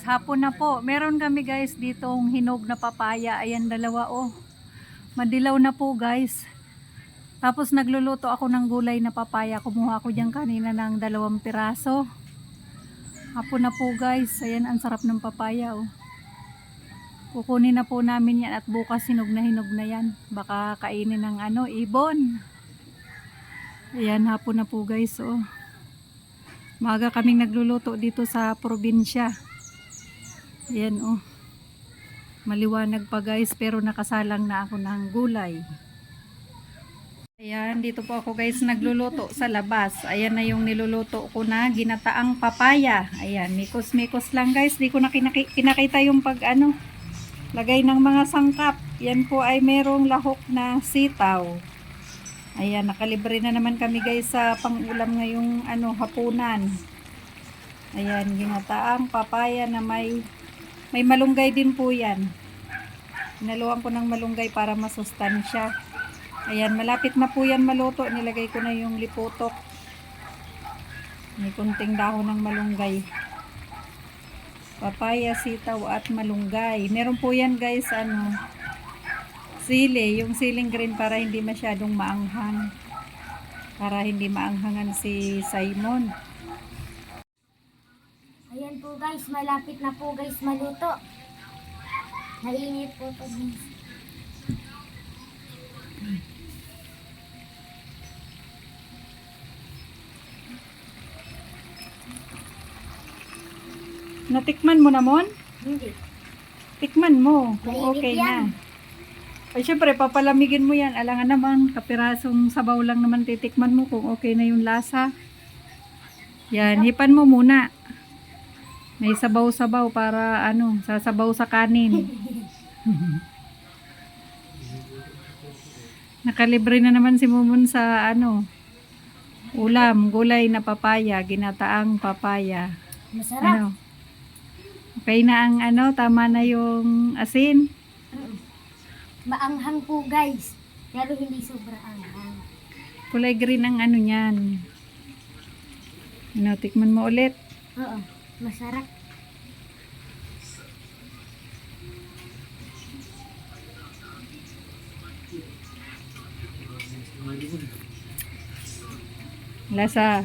guys, hapon na po. Meron kami guys ditong hinog na papaya. Ayan dalawa oh. Madilaw na po guys. Tapos nagluluto ako ng gulay na papaya. Kumuha ko diyan kanina ng dalawang piraso. Hapon na po guys. Ayan ang sarap ng papaya oh. Kukunin na po namin yan at bukas hinog na hinog na yan. Baka kainin ng ano, ibon. Ayan, hapon na po guys oh. Maaga kaming nagluluto dito sa probinsya. Ayan oh. Maliwanag pa guys pero nakasalang na ako ng gulay. Ayan, dito po ako guys nagluluto sa labas. Ayan na yung niluluto ko na ginataang papaya. Ayan, mikos-mikos lang guys. Di ko na kinaki- kinakita yung pag ano, lagay ng mga sangkap. Yan po ay merong lahok na sitaw. Ayan, nakalibre na naman kami guys sa pangulam ngayong ano, hapunan. Ayan, ginataang papaya na may may malunggay din po yan. Inaluan ko ng malunggay para masustansya. Ayan, malapit na po yan maluto. Nilagay ko na yung liputok. May kunting dahon ng malunggay. Papaya, sitaw at malunggay. Meron po yan guys, ano, sili, yung siling green para hindi masyadong maanghang. Para hindi maanghangan si Simon. Guys, malapit na po guys maluto. Nainit po to guys. Natikman mo namon? Hindi. Tikman mo kung Mainit okay yan. na. Ay syempre, papalamigin mo yan. Alangan naman, kapirasong sabaw lang naman titikman mo kung okay na yung lasa. Yan, hipan mo muna. May sabaw-sabaw para ano, sasabaw sa kanin. Nakalibre na naman si Mumon sa ano, ulam, gulay na papaya, ginataang papaya. Masarap. Ano? Okay na ang ano, tama na yung asin. Maanghang po guys. Pero hindi sobra anghang. Kulay green ang ano niyan. Ano, tikman mo ulit. Oo. Masarap. Lasa.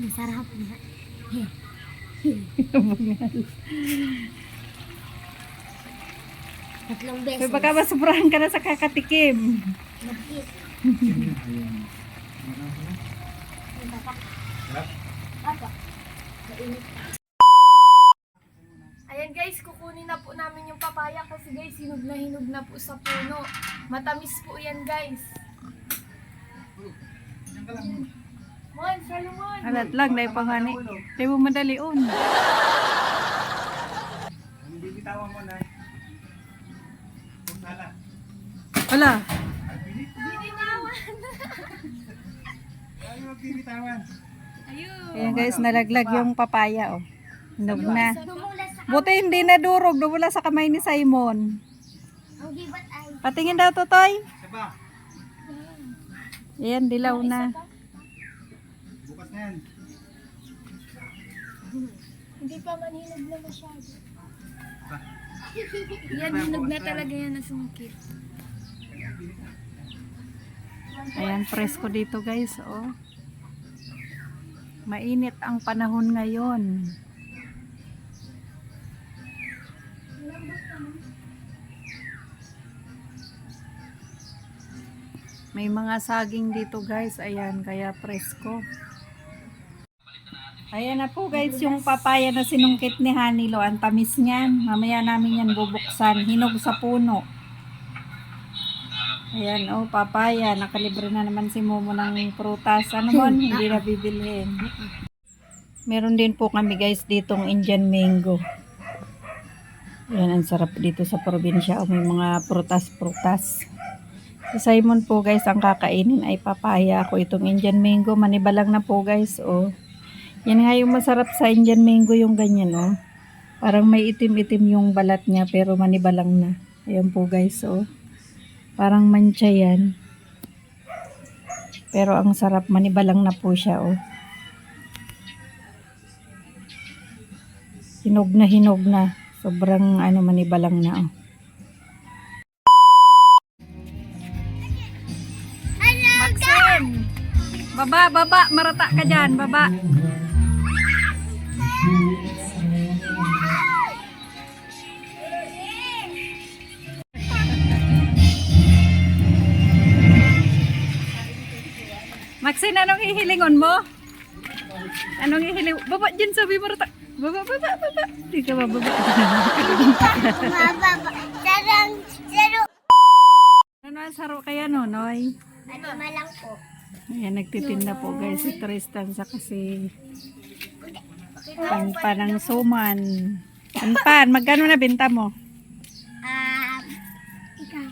Masarap na. Tatlong beses. Pero baka masubrahan ka na sa kakatikim. Apa? Mainit. Ayan guys, kukunin na po namin yung papaya kasi guys, hinog na hinog na po sa puno. Matamis po yan guys. Mon, Salomon! Alat lang, dahil pa nga ni. Dahil mo madali on. Bibitawan mo na. Wala. Binitawan! Ano magbibitawan? Ayun! Ayan guys, nalaglag yung papaya oh. Hinog na. Dumula sa Buti hindi nadurog, nawala sa kamay ni Simon. Patingin daw to, Toy. Ayan, dilaw na. Bukas na yan. Hindi pa man hinog na masyado. Yan, hinog na talaga yan na sumukit. Ayan, presko dito guys, oh. Mainit ang panahon ngayon. May mga saging dito guys, ayan, kaya presko. Ayan na po guys, yung papaya na sinungkit ni Hanilo, ang tamis niyan. Mamaya namin yan bubuksan, hinog sa puno. Ayan, oh, papaya. Nakalibre na naman si Momo ng prutas. Ano mo? Hindi na bibilhin. Meron din po kami guys ditong Indian mango. Ayan, ang sarap dito sa probinsya. Oh, May mga prutas-prutas. Si Simon po guys, ang kakainin ay papaya. Ako itong Indian mango. Manibalang na po guys. Oh. Yan nga yung masarap sa Indian mango yung ganyan. Oh. Parang may itim-itim yung balat niya pero manibalang na. Ayan po guys. Oh. Parang mancha yan. Pero ang sarap, manibalang na po siya, oh. Hinog na hinog na. Sobrang ano manibalang na oh. Baba, baba, marata ka dyan, baba. Maxine, anong hihilingon mo? Anong hihiling? Baba dyan, sabi marata. Baba, baba, baba. Di ka ba baba? Mababa. Sarang, zero. ano ang saro kaya no, Noy? Ano malang po. Ayan, nagtitinda po guys si Tristan sa kasi panpan ng suman. Panpan, magkano na binta mo? Um, ikaw.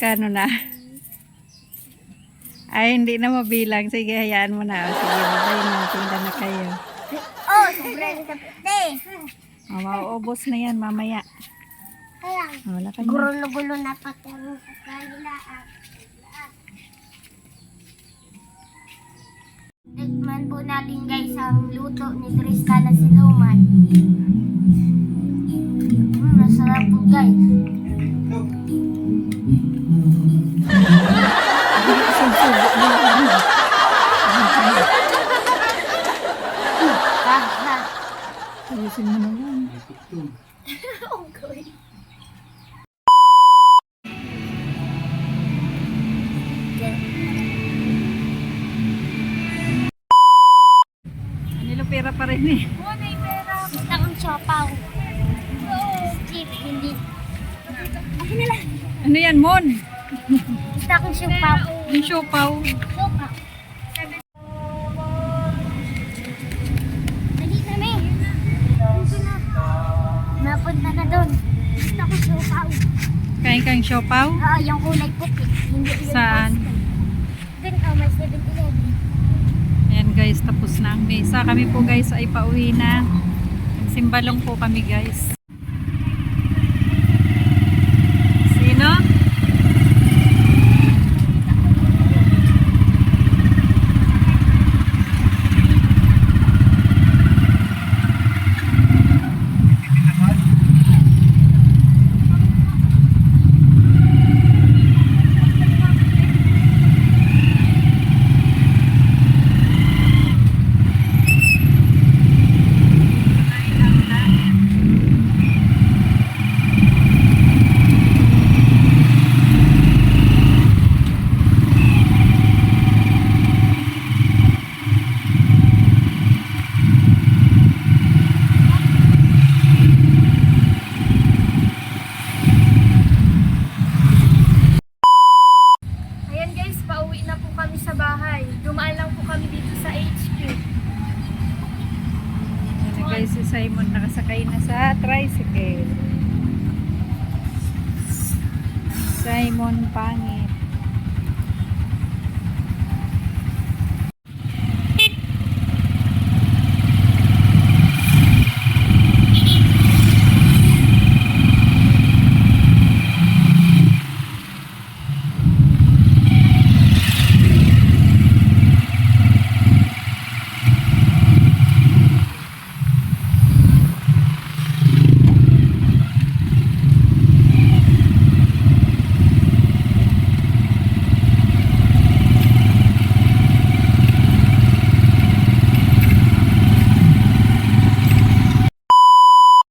Kano na? Ay, hindi na mabilang. Sige, hayaan mo na. Sige, babay na. Tinda na kayo. Oh, sobrang kapite. O, mauubos na yan mamaya. Wala ka na. gulo-gulo na pati ang kailaan. Tikman po natin guys ang luto ni Tristan na sinuman. Mm, masarap po guys. Ayusin mo na yan. Pera pa rin eh. Gusto kong siopaw. Steve, hindi. Akin na lang. Ano yan, Mon? Gusto kong siopaw. Yung siopaw. Siopaw. Dali kami. Dito na. Napunta na doon. Gusto kong siopaw. Kain kang siopaw? Oo, yung kulay puti. Hindi Saan? Doon, oh, may 7-Eleven. Ayan guys, tapos na ang mesa. Kami po guys ay pauwi na. Simbalong po kami guys. Sino? Ayan guys, pauwi na po kami sa bahay. Dumaan lang po kami dito sa HQ. Ayan na guys, si Simon nakasakay na sa tricycle. Simon Pangit.